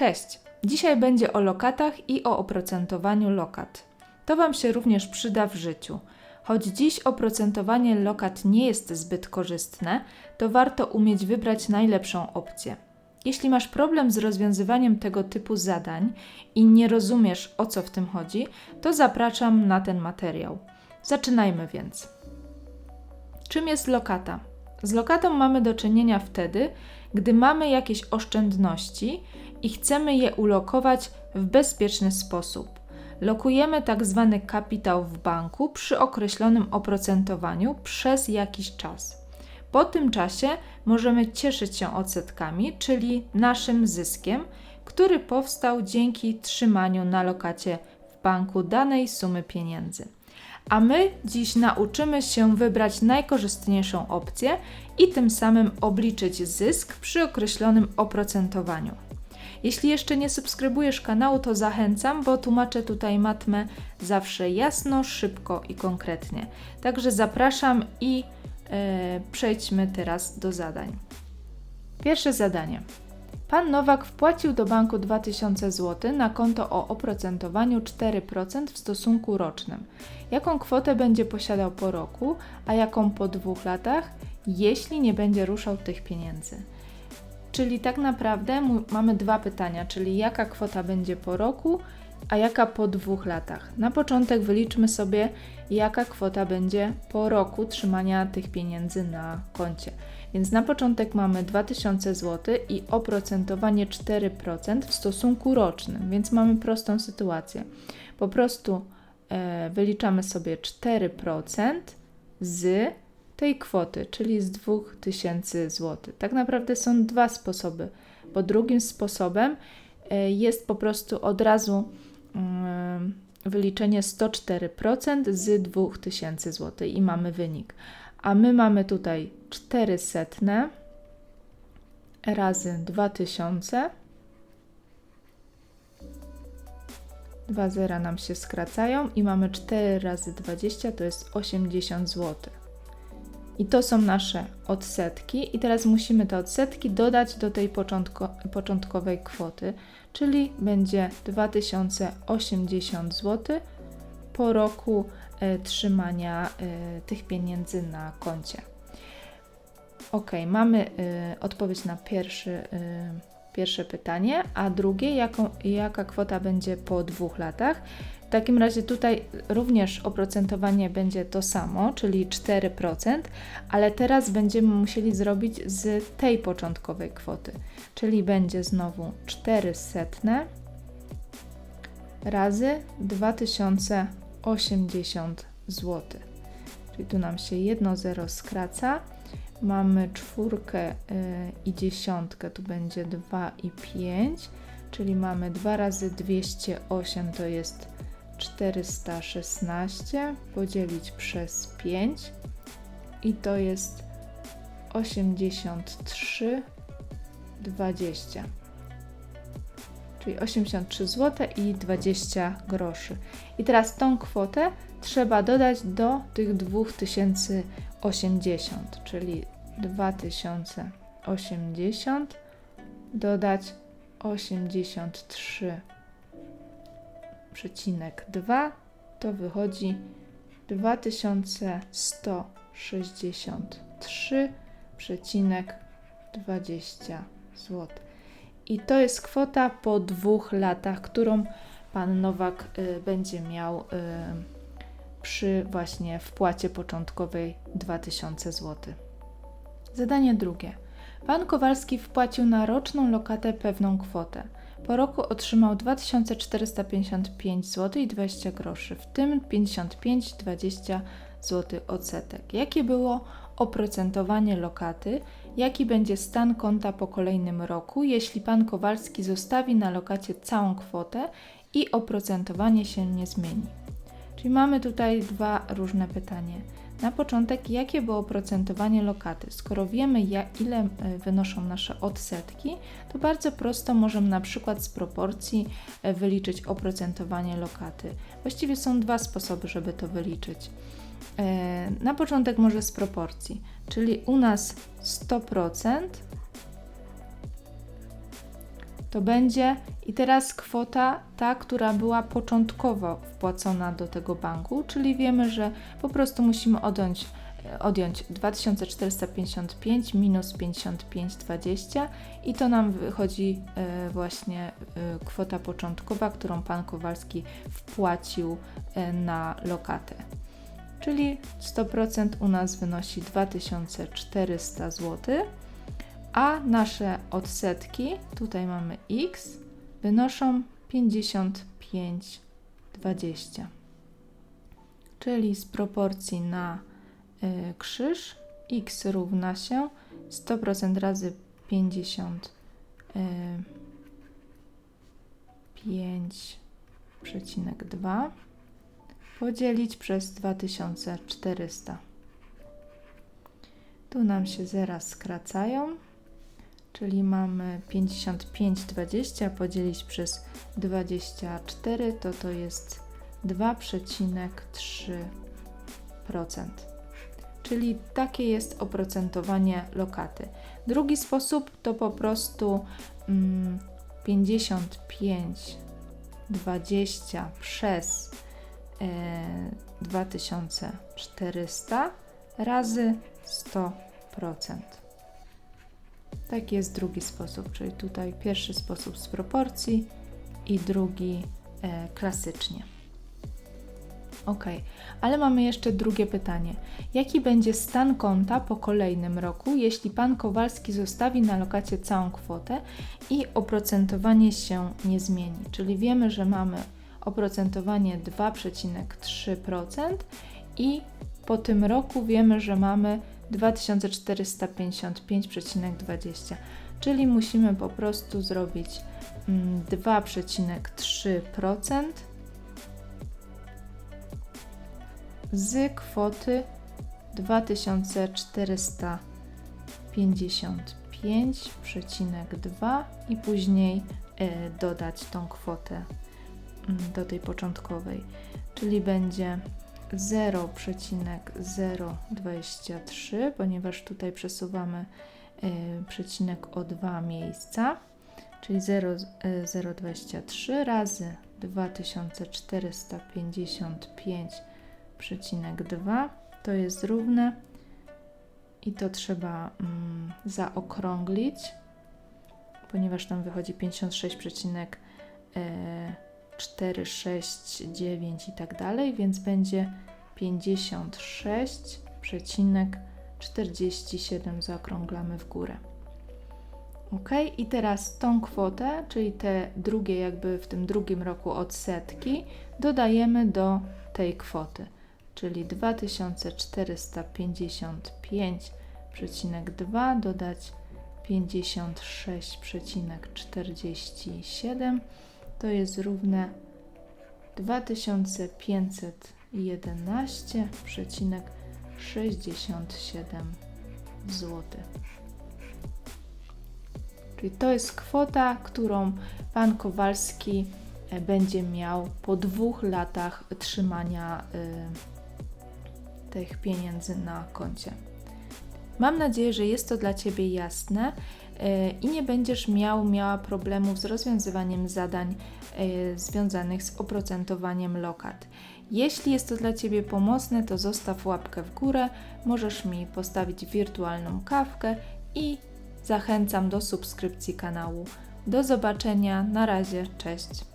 Cześć! Dzisiaj będzie o lokatach i o oprocentowaniu lokat. To Wam się również przyda w życiu. Choć dziś oprocentowanie lokat nie jest zbyt korzystne, to warto umieć wybrać najlepszą opcję. Jeśli masz problem z rozwiązywaniem tego typu zadań i nie rozumiesz o co w tym chodzi, to zapraszam na ten materiał. Zaczynajmy więc. Czym jest lokata? Z lokatą mamy do czynienia wtedy, gdy mamy jakieś oszczędności i chcemy je ulokować w bezpieczny sposób. Lokujemy tak zwany kapitał w banku przy określonym oprocentowaniu przez jakiś czas. Po tym czasie możemy cieszyć się odsetkami, czyli naszym zyskiem, który powstał dzięki trzymaniu na lokacie w banku danej sumy pieniędzy. A my dziś nauczymy się wybrać najkorzystniejszą opcję i tym samym obliczyć zysk przy określonym oprocentowaniu. Jeśli jeszcze nie subskrybujesz kanału, to zachęcam, bo tłumaczę tutaj matmę zawsze jasno, szybko i konkretnie. Także zapraszam i e, przejdźmy teraz do zadań. Pierwsze zadanie. Pan Nowak wpłacił do banku 2000 zł na konto o oprocentowaniu 4% w stosunku rocznym. Jaką kwotę będzie posiadał po roku, a jaką po dwóch latach, jeśli nie będzie ruszał tych pieniędzy? Czyli tak naprawdę mamy dwa pytania, czyli jaka kwota będzie po roku, a jaka po dwóch latach. Na początek wyliczmy sobie, jaka kwota będzie po roku trzymania tych pieniędzy na koncie. Więc na początek mamy 2000 zł i oprocentowanie 4% w stosunku rocznym, więc mamy prostą sytuację. Po prostu e, wyliczamy sobie 4% z tej kwoty, czyli z 2000 zł. Tak naprawdę są dwa sposoby, bo drugim sposobem e, jest po prostu od razu wyliczenie 104% z 2000 zł i mamy wynik. A my mamy tutaj 400 razy 2000. Dwa zera nam się skracają i mamy 4 razy 20 to jest 80 zł. I to są nasze odsetki, i teraz musimy te odsetki dodać do tej początko, początkowej kwoty, czyli będzie 2080 zł po roku e, trzymania e, tych pieniędzy na koncie. Ok, mamy e, odpowiedź na pierwszy, pierwsze pytanie, a drugie, jaką, jaka kwota będzie po dwóch latach. W takim razie tutaj również oprocentowanie będzie to samo, czyli 4%, ale teraz będziemy musieli zrobić z tej początkowej kwoty, czyli będzie znowu 400 razy 2080 zł. Czyli tu nam się jedno zero skraca. Mamy czwórkę y, i dziesiątkę, tu będzie 2 i 5, czyli mamy 2 razy 208 to jest 416 podzielić przez 5 i to jest 83,20 czyli 83 zł i 20 groszy. I teraz tą kwotę trzeba dodać do tych 2080, czyli 2080 dodać 83 2 to wychodzi 2163,20 zł. I to jest kwota po dwóch latach, którą pan Nowak y, będzie miał y, przy właśnie wpłacie początkowej 2000 zł. Zadanie drugie. Pan Kowalski wpłacił na roczną lokatę pewną kwotę. Po roku otrzymał 2455 zł i 20 groszy, w tym 55-20 zł odsetek. Jakie było oprocentowanie lokaty? Jaki będzie stan konta po kolejnym roku, jeśli pan Kowalski zostawi na lokacie całą kwotę i oprocentowanie się nie zmieni? Czyli mamy tutaj dwa różne pytania. Na początek, jakie było oprocentowanie lokaty? Skoro wiemy, jak, ile e, wynoszą nasze odsetki, to bardzo prosto możemy na przykład z proporcji e, wyliczyć oprocentowanie lokaty. Właściwie są dwa sposoby, żeby to wyliczyć. E, na początek może z proporcji, czyli u nas 100% to będzie i teraz kwota ta, która była początkowo wpłacona do tego banku, czyli wiemy, że po prostu musimy odjąć, odjąć 2455 minus 55,20 i to nam wychodzi e, właśnie e, kwota początkowa, którą pan Kowalski wpłacił e, na lokatę. Czyli 100% u nas wynosi 2400 zł a nasze odsetki, tutaj mamy x, wynoszą 55,20. Czyli z proporcji na y, krzyż x równa się 100% razy 50 y, 5,2 podzielić przez 2400. Tu nam się zera skracają czyli mamy 55,20 podzielić przez 24, to to jest 2,3%. Czyli takie jest oprocentowanie lokaty. Drugi sposób to po prostu mm, 55,20 przez e, 2400 razy 100%. Taki jest drugi sposób, czyli tutaj pierwszy sposób z proporcji i drugi e, klasycznie. Ok, ale mamy jeszcze drugie pytanie. Jaki będzie stan konta po kolejnym roku, jeśli pan Kowalski zostawi na lokacie całą kwotę i oprocentowanie się nie zmieni? Czyli wiemy, że mamy oprocentowanie 2,3% i po tym roku wiemy, że mamy 2455,20, czyli musimy po prostu zrobić 2,3% mm, z kwoty 2455,2 i później e, dodać tą kwotę mm, do tej początkowej, czyli będzie 0,023, ponieważ tutaj przesuwamy y, przecinek o dwa miejsca, czyli 0,023 razy 2455,2 to jest równe i to trzeba mm, zaokrąglić, ponieważ tam wychodzi 56,4 4, 6, 9 i tak dalej, więc będzie 56,47 zaokrąglamy w górę. Ok, i teraz tą kwotę, czyli te drugie, jakby w tym drugim roku odsetki, dodajemy do tej kwoty, czyli 2455,2 dodać 56,47 to jest równe 2511,67 zł. Czyli to jest kwota, którą pan Kowalski e, będzie miał po dwóch latach trzymania y, tych pieniędzy na koncie. Mam nadzieję, że jest to dla Ciebie jasne i nie będziesz miał, miała problemów z rozwiązywaniem zadań e, związanych z oprocentowaniem lokat. Jeśli jest to dla Ciebie pomocne, to zostaw łapkę w górę, możesz mi postawić wirtualną kawkę i zachęcam do subskrypcji kanału. Do zobaczenia, na razie, cześć.